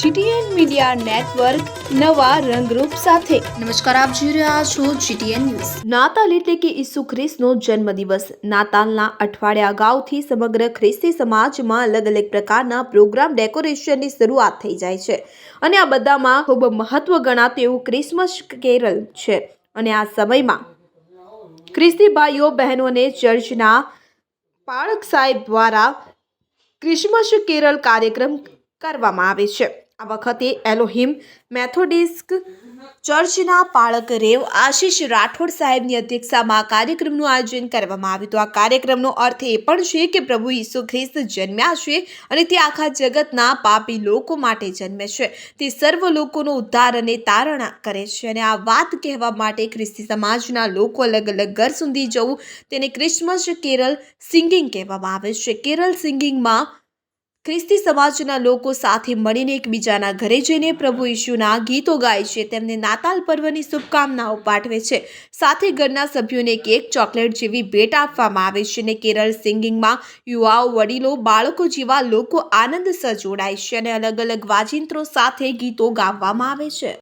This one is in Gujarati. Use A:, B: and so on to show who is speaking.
A: જીટીએન મીડિયા નેટવર્ક નવા રંગરૂપ સાથે.
B: નમસ્કાર આપ જોઈ રહ્યા છો જીટીએન ન્યૂઝ.
A: નાતાલ એટલે કે ઈસુ ખ્રિસ્તનો જન્મદિવસ. નાતાલના અઠવાડિયા અગાઉથી સમગ્ર ખ્રિસ્તી સમાજમાં અલગ અલગ પ્રકારના પ્રોગ્રામ ડેકોરેશનની શરૂઆત થઈ જાય છે. અને આ બધામાં ખૂબ મહત્વ ગણાતું એવું ક્રિસમસ કેરલ છે. અને આ સમયમાં ખ્રિસ્તી ભાઈઓ બહેનોને ચર્ચના પાળક સાહેબ દ્વારા ક્રિસમસ કેરલ કાર્યક્રમ કરવામાં આવે છે. આ વખતે એલોહિમ મેથોડિસ્ક ચર્ચના પાળક રેવ આશીષ રાઠોડ સાહેબની અધ્યક્ષતામાં કાર્યક્રમનું આયોજન કરવામાં આવ્યું તો આ કાર્યક્રમનો અર્થ એ પણ છે કે પ્રભુ ઈસુ ખ્રિસ્ત જન્મ્યા છે અને તે આખા જગતના પાપી લોકો માટે જન્મે છે. તે સર્વ લોકોનો ઉદ્ધાર અને તારણા કરે છે અને આ વાત કહેવા માટે ખ્રિસ્તી સમાજના લોકો અલગ અલગ ઘર સુધી જવું તેને ક્રિસમસ કેરલ સિંગિંગ કહેવામાં આવે છે. કેરલ સિંગિંગમાં ખ્રિસ્તી સમાજના લોકો સાથે મળીને એકબીજાના ઘરે જઈને પ્રભુ ઈશુના ગીતો ગાય છે. તેમને નાતાલ પર્વની શુભકામનાઓ પાઠવે છે. સાથે ઘરના સભ્યોને કેક, ચોકલેટ જેવી ભેટ આપવામાં આવે છે અને કેરળ સિંગિંગમાં યુવાઓ, વડીલો, બાળકો જેવા લોકો આનંદ સહ જોડાય છે અને અલગ અલગ વાજિંત્રો સાથે ગીતો ગાવામાં આવે છે.